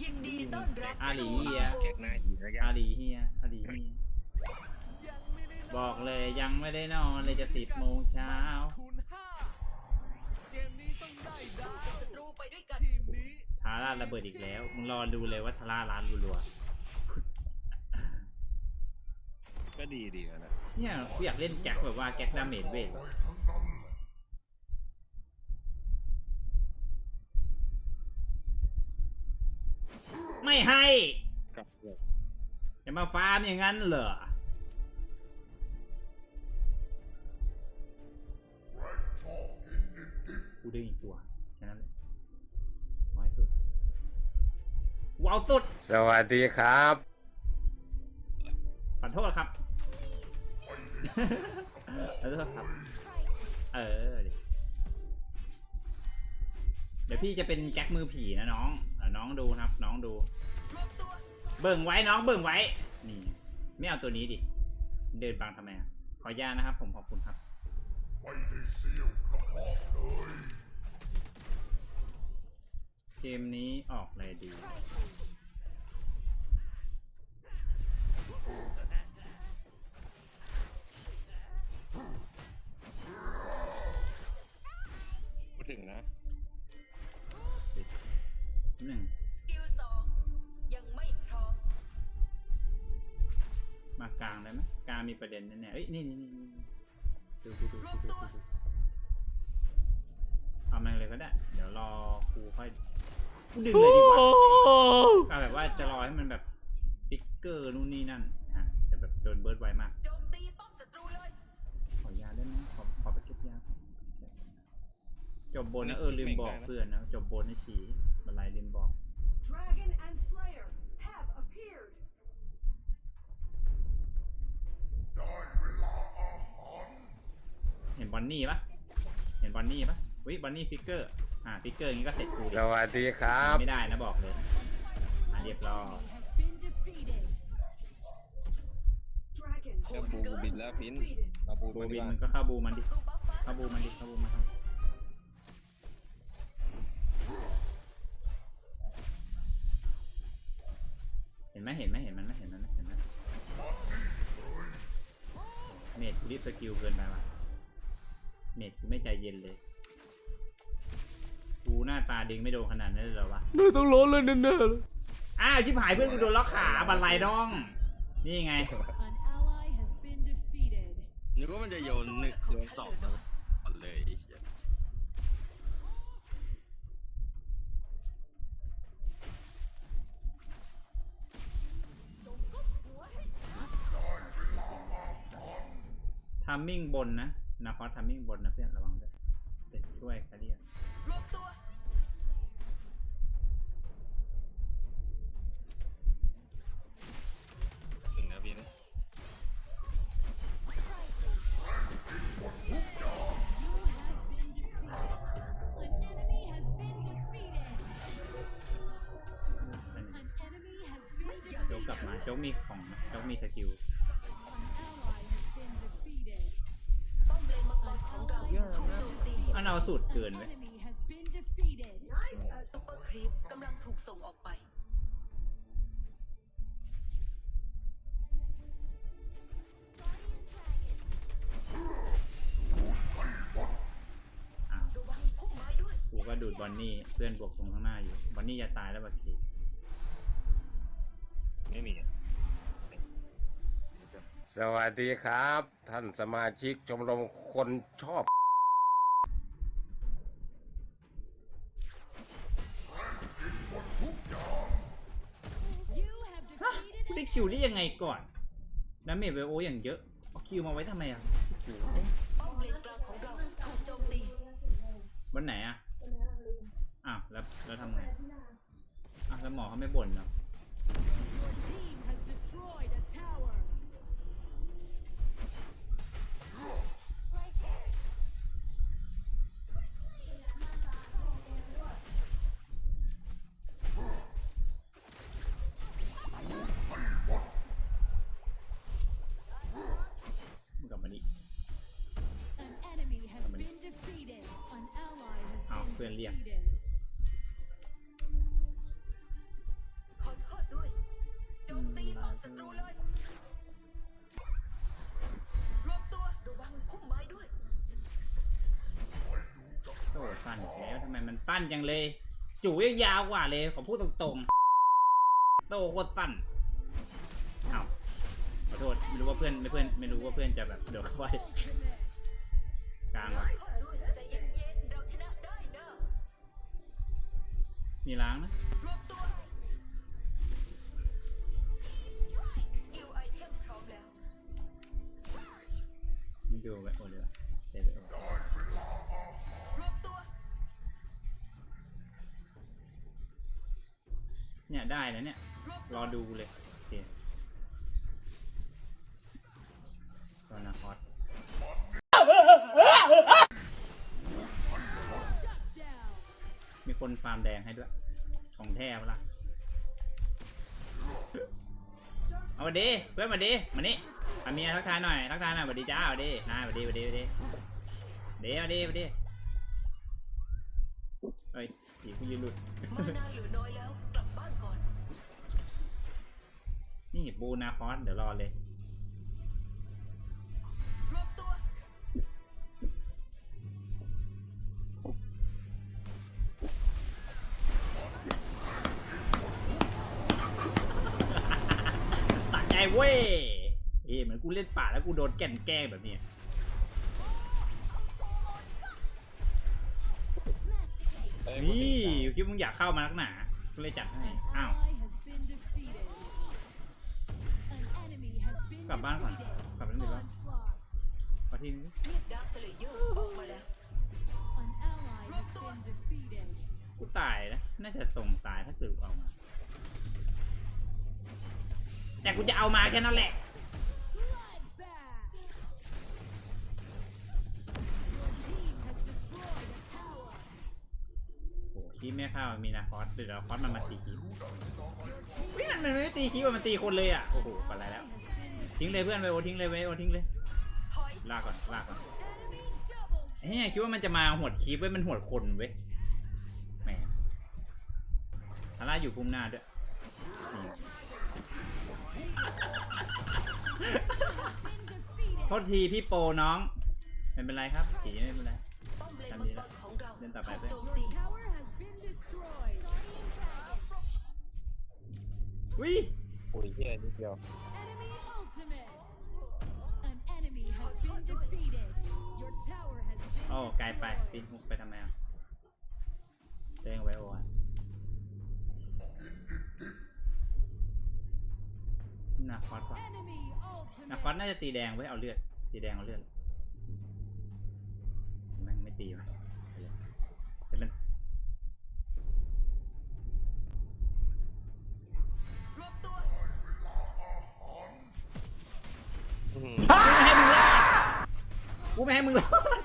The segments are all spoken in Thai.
ยินดีต้อนรับอาหลีสู่เฮีย ROV แขกหน้าหินแล้วแกอาหลีเฮียอาหลีเฮียบอกเลยยังไม่ได้นอนเลยจะสิบโมงเช้า คูณห้าเกมนี้ต้องได้ดากับวศัตรูไปด้วยกัน ทีมนี้ทาร่าระเบิดอีกแล้ว มึงรอดูเลยว่าทาร่าร้านรัวก็ดีดีแล้วนะๆเนี่ยกูอยากเล่นแก๊กแบบว่าแก๊กดาเมจเวท ไม่ให้กับพวกจะมาฟาร์มอย่างนั้นเหรอ กูดึงอีกตัวแค่นั้นเลยน้อยสุดว้าวสุด สวัสดีครับ ขอโทษครับ ขอโทษครับ เออดิเดี๋ยวพี่จะเป็นแก๊กมือผีนะน้องอะ น้องดูนะครับ น้องดู เบิ่งไว้น้องเบิ่งไว้ นี่ ไม่เอาตัวนี้ดิ เดินบังทำไมขออนุญาตนะครับ ผมขอบคุณครับเกมนี้ออกเลยดี มากลางได้ไหมกลางมีประเด็นแน่ๆเอ้ยนี่นี่นี่นี่ดูดูดูดูดูดูดูเอามันเลยก็ได้ เดี๋ยวรอครูค่อยกูดึงเลยดีกว่าเอาแบบว่าจะรอให้มันแบบฟิกเกอร์นู่นนี่นั่นอะจะแบบโดนเบิร์ดไวมากโจมตีป้อมศัตรูเลยขอยาได้ไหมขอขอไปเก็บยาก่อนจบบนนะเออลืมบอกเพื่อนนะจบบนให้ชี้บันไลลืมบอก Dragon and Slayer have appeared. เห็นบอนนี่ปะเห็นบอนนี่ปะวิบอนนี่ฟิกเกอร์ อ่าฟิกเกอร์อย่างนี้ก็เสร็จกูดิสวัสดีครับ ไม่ได้นะบอกเลยอะเรียบร้อย Dragon เจ้าบูบินแล้วพิน defeated. เอาบูบูมาดีบินกว่ามันก็เข้าบูมันดิศัตรูบัฟฟ้าเข้าบูมันดิ เข้าบูมันครับเห็นไหมเห็นไหมเห็นมันไหมเห็นมันไหม เห็นไหมเมดกูรีบสกิลเกินไปว่ะเมดกูไม่ใจเย็นเลย กูหน้าตาดึงไม่โดนขนาดนั้นเลยเหรอวะ ไม่ต้องร้อนเลยแน่ๆเลยอ้าวชิบหายเพื่อนกูโดนล็อกขาบันไลน้อง นี่ไง An ally has been defeated. นึกว่ามันจะโยนหนึ่งโยนสองก่อนเล ทัมมิ่งบนนะนาคอสทัมมิ่งบนนะเพื่อนระวังด้วยเดี๋ยวช่วยคาเรียรวมตัวถึงนะพิน An enemy has been defeated. นั่น An enemy has been โจ๊ก defeated. กลับมาโจ๊กมีของนะโจ๊กมีสกิล รของเราถูกโจมตีอันเอาสูตรเกิน An ไว้ enemy has been defeated. Nice as ซุปเปอร์ครีปกำลังถูกส่งออกไป อ้าวระวังพุ่มไม้ด้วยกูก็ดูดบอนนี่เพื่อนบวกตรงข้างหน้าอยู่ บอนนี่จะตายแล้วบักทีไม่มีอะสวัสดีครับ ท่านสมาชิกชมรมคนชอบ ได้คิวได้ยังไงก่อนดาเมจเวโออย่างเยอะเอาคิวมาไว้ทำไมอะวันไหนอะอ้าวแล้วแล้วทำไงอ้าวแล้วหมอเขาไม่บ่นเนาะ พื่อนเรียก defeated. ศัตรูเลย รวมตัวระวังพุ่มไม้ด้วยโซ่สั้นอีกแล้วทำไมมันสั้นจังเลย จู่ยังยาวกว่าเลยขอพูดตรงๆโซ่โคตรสั้นอ้าวขอโทษไม่รู้ว่าเพื่อนไม่เพื่อนไม่รู้ว่าเพื่อนจะแบบเดี๋ยวเข้าไปกลางวะ มีล้างนะรวมตัวสกิลไม่ดูไปโอเดียวเดี๋ยวเดี๋ยวรวมตัวเนี่ยได้แล้วเนี่ยรวมรอดูเลยโอเคตอนนาคอส คนฟาร์มแดงให้ด้วย ของแท้ปะล่ะ เอามาดีเพื่อนมาดีมานี่อาเมียทักทายหน่อยทักทายหน่อยสวัสดีจ้าสวัสดีนายสวัสดีสวัสดีสวัสดีเดี๋ยวมาดีมาดีเฮ้ยผีผู้ยืนหลุดมานาเหลือน้อยแล้วกลับบ้านก่อน นี่บูนาคอสเดี๋ยวรอเลย เว้ยเอ้เหมือนกูเล่นป่าแล้วกูโดนแก่นแกล้งแบบนี้นี่คิดมึงอยากเข้ามานักหนาก็เลยจัดให้อ้าวกลับบ้านก่อนกลับไปเล่นดีกว่า Onslaught. ขอทีนึงกูตายแล้ว An ally has been defeated. กูตายนะ น่าจะส่งตายถ้าเกิดออกมา แต่กูจะเอามาแค่นั้นแหละ Bloodbath. Your team has destroyed a tower. โอ้คีบไม่เข้ามีนาคอสหรือนาคอสมันมาตีคีบไม่มันมันไม่ตีคีบมันตีคนเลยอะ โอ้โหปันไรแล้ว Has been defeated. ทิ้งเลยเพื่อนไปโอทิ้งเลยไปโอทิ้งเลยถอยลากก่อนลากก่อน Enemy double เฮ้ยคิดว่ามันจะมาหวดคีบไว้ยมันหวดคนเว้ย แหมฮาร่าอยู่พุ่มหน้าด้วยนี่ been defeated. โทษทีพี่โปน้อง ไม่เป็นไรครับผีไม่เป็นไรป้อมเลนทำมัดีงกแล้วรของเราเล่นต่อไปถูกเพื่อนโจมตี Tower has been destroyed. Guardian dragon. วิปุ๋ยเฮียนิดเดียว Enemy ultimate. An enemy has been defeated. Your tower has been โอ้ไกลไปปี destroyed. นมุกไปทำไมอะ นาคอสป่ะ Enemy นาคอส ultimate. น่าจะตีแดงไว้เอาเลือดตีแดงเอาเลือดแม่งไม่ตีวะแต่มันรวมตัวอื้อหือกูไม่ให้มึงรอดกูไม่ให้มึงรอด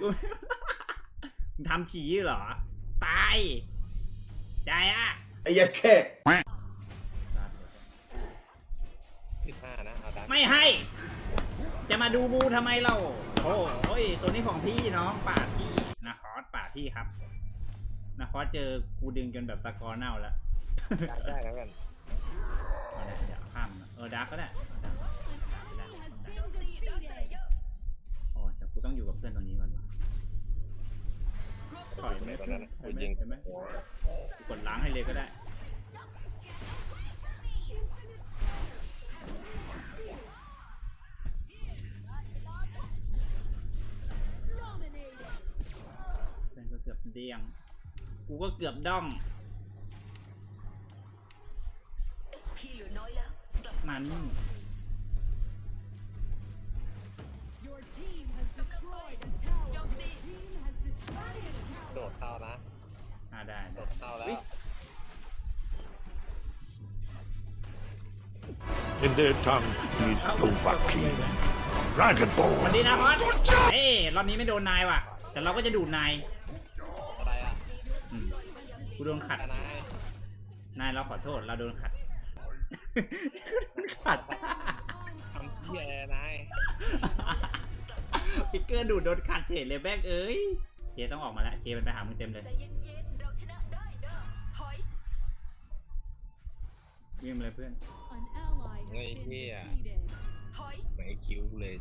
มึงทำฉี่เหรอ ตายใจอะไอ้ยัดแค่ สิบห้านะเอาดัน ไม่ให้ จะมาดูบูทำไมเรา โอ้ยตัวนี้ของพี่น้องป่าดพี่นาคอสป่าดพี่ครับนาคอสเจอกูดึงจนแบบสกอร์เน่าแล้วได้แล้วกันเอาได้เดี๋ยวข้ามเออดาร์กก็ได้เออดักก็ได้โจ been มตีดาร์คสเลเยอ defeated. ร์โอ้แต่กูต้องอยู่กับเพื่อนตรงนี้ก่อนวะถอยไหมตอยิงเห็นไหมกดล้างให้เลยก็ได้ ดี้ยง กูก็เกือบด้อมเอชพีเหลือน้อยแล้วกลับมานี่ Your team has destroyed a tower. Your Jump team has destroyed a โด tower. ดเข้านะอ่าได้โดได้ดเข้าแล้ว In their tongue is Dovahkiin. Dragon สวัส Ball. ดีนะคอสเอ้ยรอบนี้ไม่โดนนายว่ะ แต่เราก็จะดูดนายอะไรอะอืม กูโดนขัดทนายนายเราขอโทษ เราโดนขัดโดนขัดทำเฮียอะไรนายฟิกเกอร์ดูดโดนขัดเฉยเลยแบกเอ้ยเคต้องออกมาแล้วเคมันไปหามึงเต็มเลยใจเย็นๆเราชนะได้เนอะถอยวิ่งมาเลยเพื่อน An ally has Ngay been kia à? defeated. ถอยไม่คิวเลย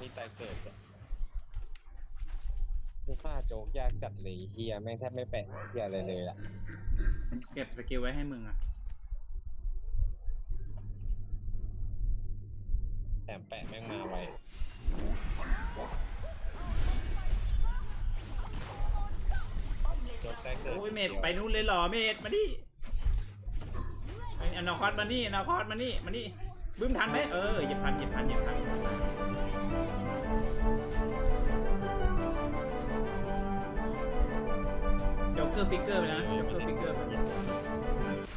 ต้องมีตายเกิดจ้ะผู้ฆ่าโจ๊กยากจัดเลยเฮียแม่งแทบไม่แปะเฮียอะไรเลยล่ะเก็บสกิลไว้ให้มึงอะ แถมแปะแม่งมาไวโจ๊กได้เกิดโอ้ยเมดไปนู้นเลยเหรอเมดมาดิไอ้อนาคอสมานี่อนาคอสมานี่มานี่บึ้มทันไหมเออหยิบทันหยิบทันหยิบทัน จ็อกเกอร์ฟิกเกอร์ไปนะจ็อกเกอร์ฟิกเกอร์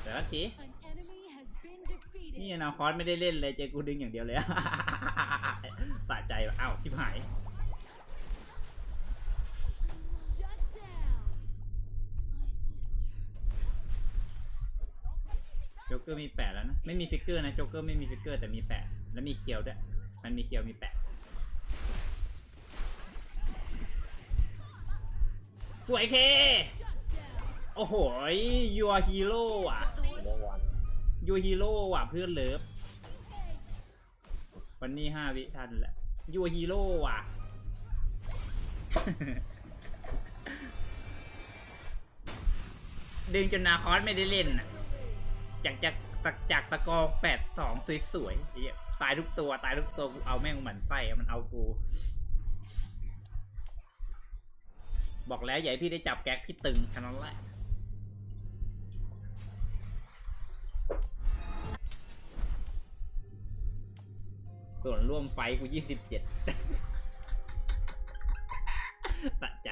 แต่ละชี An enemy has been defeated. นี่อนาคอสไม่ได้เล่นเลยเจกูดึงอย่างเดียวเลยสะใจว่ะอ้าวชิบหาย Shut down. โจ๊กเกอร์มีแปะแล้วนะ ไม่มีฟิกเกอร์นะโจ๊กเกอร์ไม่มีฟิกเกอร์แต่มีแปะแล้วมีเคียวด้วย มันมีเคียวมีแปะสวยเค Shut down. โอ้โหยัวฮีโร่อะเมื่อวานยัวฮีโร่อะเพื่อนเลิฟวันนี้ห้าวิทันแหละยัวฮีโร่อะดึงจนนาคอสไม่ได้เล่นอะจากจากสักจากสกอร์แปดสองสวยๆไอ้เหี้ยตายทุกตัว ตายทุกตัวกูเอาแม่งหมันไส้อะมันเอากู บอกแล้วอย่าให้พี่ได้จับแก๊กพี่ตึงแค่นั้นแหละ ส่วนร่วมไฟกูยี่สิบเจ็ดตัดใจ